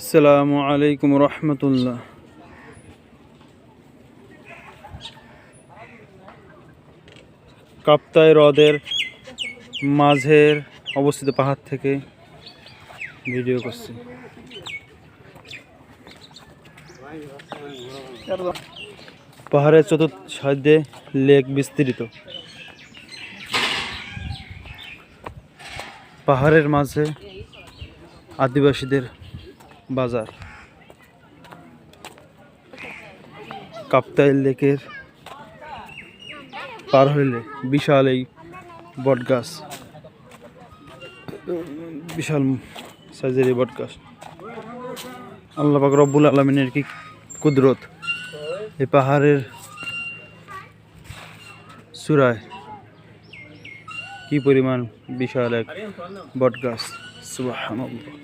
আসসালামু আলাইকুম রহমতুল্লাহ। কাপ্তাই হ্রদের মাঝের অবস্থিত পাহাড় থেকে ভিডিও করছি। পাহাড়ের চতুর্থ সাইডে লেক বিস্তৃত। পাহাড়ের মাঝে আদিবাসীদের বাজার। কাপ্তাইল লেকের পার হইলে বিশাল এই বট গাছ। বিশাল সাইজের এই বট গাছ। আল্লাপাক রব্বুল আলমিনের কি কুদরত এই পাহাড়ের চূড়ায় কি পরিমাণ বিশাল এক বট গাছ। সুবহানাল্লাহ।